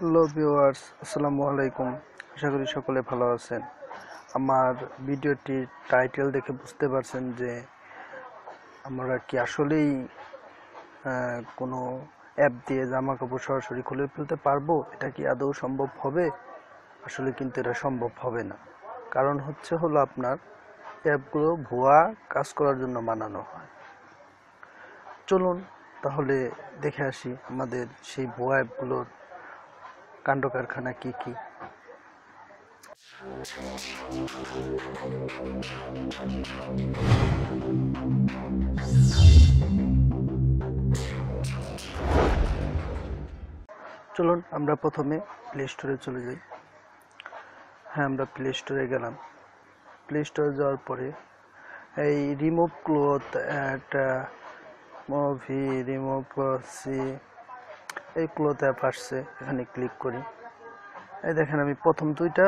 Hello viewers আসসালামু আলাইকুম আশা করি সকলে ভালো আছেন। আমার ভিডিওটির টাইটেল দেখে বুঝতে পারছেন যে আমরা কি আসলেই কোনো অ্যাপ দিয়ে জামা কাপড় সরাসরি খুলে ফেলতে পারব? এটা কি আদৌ সম্ভব হবে? আসলে কিন্তু এটা সম্ভব হবে না। কারণ হচ্ছে হলো আপনার অ্যাপগুলো ভুয়া কাজ করার জন্য বানানো হয়। চলুন তাহলে দেখে আসি আমাদের সেই ভুয়া অ্যাপগুলোর কাণ্ড কারখানা কি কি? চলুন আমরা প্রথমে প্লে স্টোরে চলে যাই। হ্যাঁ আমরা প্লে স্টোরে গেলাম। প্লে স্টোরে যাওয়ার পরে এই রিমুভ ক্লোথ একটা মুভি রিমুভ সি এই ক্লোথ অ্যাপ আসছে, এখানে ক্লিক করি। এই দেখেন আমি প্রথম দুইটা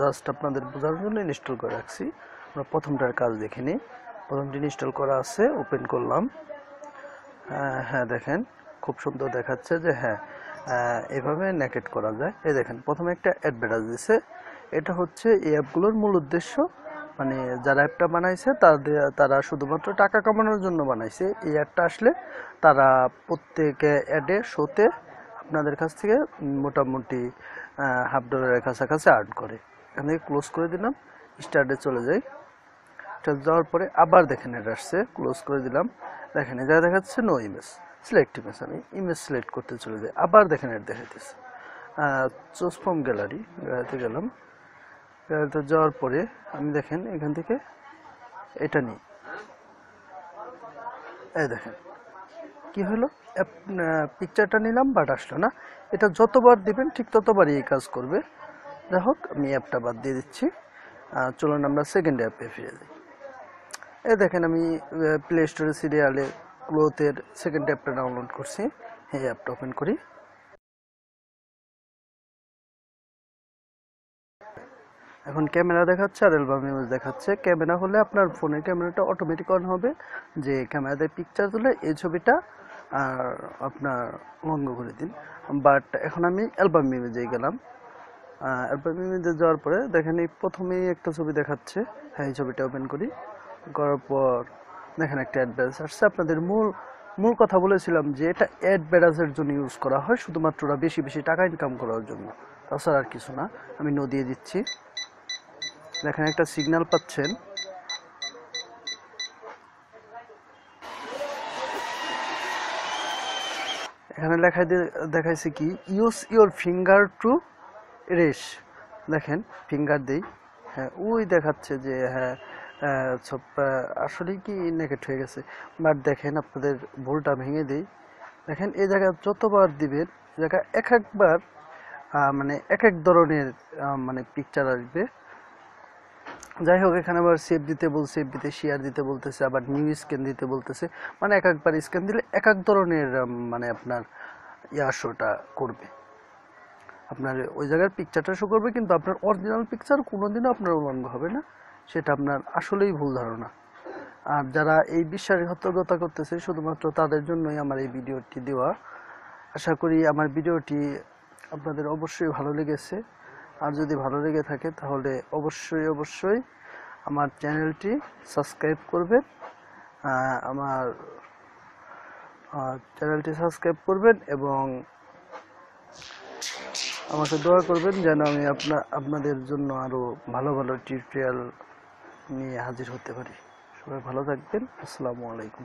জাস্ট আপনাদের বোঝার জন্য ইনস্টল করে রাখছি। আমরা প্রথমটার কাজ দেখে নিই। প্রথমটি ইনস্টল করা আছে ওপেন করলাম। হ্যাঁ দেখেন, খুব সুন্দর দেখাচ্ছে যে হ্যাঁ এভাবে নেকেট করা যায়। এই দেখেন, প্রথমে একটা অ্যাডভার্টাইজ দিছে। এটা হচ্ছে এই অ্যাপগুলোর মূল উদ্দেশ্য মানে যারা অ্যাপটা বানাইছে, তাদের, তারা শুধুমাত্র টাকা কামানোর জন্য বানাইছে। এই অ্যাপটা আসলে তারা প্রত্যেকে অ্যাডে শোতে আপনাদের কাছ থেকে মোটামুটি হাফ ডলারের কাছাকাছি আর্ন করে। এখান ক্লোজ করে দিলাম স্টার্টে চলে যাই। এটা যাওয়ার পরে আবার দেখেন এটা আসছে ক্লোজ করে দিলাম। দেখেন এটা দেখাচ্ছে নো ইমেজ সিলেক্ট ইমেজ আমি ইমেজ সিলেক্ট করতে চলে যাই। আবার দেখেন এটা দেখাইতেছে। চুজ ফ্রম গ্যালারি গ্যালারিতে গেলাম। গ্যালারিতে যাওয়ার পরে আমি দেখেন এখান থেকে এটা নিই। এই দেখেন। কি হলো? পিকচারটা নিলাম বাট আসলো না। এটা যতবার দিবেন ঠিক ততবারই এই কাজ করবে। যাই হোক, আমি অ্যাপটা বাদ দিয়ে দিচ্ছি। চলুন আমরা সেকেন্ড অ্যাপে ফিরে যাই। এই দেখেন আমি প্লে স্টোরে সিরিয়ালে ক্লোথের সেকেন্ড অ্যাপটা ডাউনলোড করছি। এই অ্যাপটা ওপেন করি। এখন ক্যামেরা দেখাচ্ছে, আর অ্যালবাম ইমেজ দেখাচ্ছে। ক্যামেরা হলে আপনার ফোনের ক্যামেরাটা অটোমেটিক অন হবে। যে ক্যামেরাতে পিকচার তুলে এই ছবিটা আর আপনার ভঙ্গ করে দিন। বাট এখন আমি অ্যালবাম ইমেজে গেলাম। অ্যালবাম ইমেজে যাওয়ার পরে দেখেন এই প্রথমেই একটা ছবি দেখাচ্ছে। হ্যাঁ এই ছবিটা ওপেন করি। করার পর দেখেন একটা অ্যাডভার্স আসছে। আপনাদের মূল মূল কথা বলেছিলাম যে এটা অ্যাডভার্টাইজের জন্য ইউজ করা হয়, শুধুমাত্র বেশি বেশি টাকা ইনকাম করার জন্য। তাছাড়া আর কিছু না। আমি নো দিয়ে দিচ্ছি। দেখেন একটা সিগন্যাল পাচ্ছেন। এখানে লেখা দেখাইছে কি use your finger to press দেখেন ফিঙ্গার দেই। হ্যাঁ ওই দেখাচ্ছে যে হ্যাঁ সব আসলে কি নেগেট হয়ে গেছে। বাট দেখেন, আপনাদের ভুলটা ভেঙে দিই। দেখেন, এই জায়গা যতবার দিবেন জায়গা এক একবার মানে এক এক ধরনের মানে পিকচার আসবে। যাই হোক এখানে আবার সেভ দিতে বলছে সেভ দিতে শেয়ার দিতে বলতেছে, আবার নিউ স্ক্যান দিতে বলতেছে। মানে এক একবার স্ক্যান দিলে এক এক ধরনের মানে আপনার ইয়া শোটা করবে। আপনার ওই জায়গার পিকচারটা শো করবে, কিন্তু আপনার অরিজিনাল পিকচার কোনোদিনও আপনার উলঙ্গ হবে না। সেটা আপনার আসলেই ভুল ধারণা। আর যারা এই বিশ্বাসঘাতকতা করতেছে, শুধুমাত্র তাদের জন্যই আমার এই ভিডিওটি দেওয়া। আশা করি আমার ভিডিওটি আপনাদের অবশ্যই ভালো লেগেছে। আর যদি ভালো লেগে থাকে তাহলে অবশ্যই অবশ্যই আমার চ্যানেলটি সাবস্ক্রাইব করবেন। আমার চ্যানেলটি সাবস্ক্রাইব করবেন এবং আমাকে দোয়া করবেন যেন আমি আপনা, আপনাদের জন্য আরও ভালো ভালো টিউটোরিয়াল নিয়ে হাজির হতে পারি। সবাই ভালো থাকবেন। আসসালামু আলাইকুম।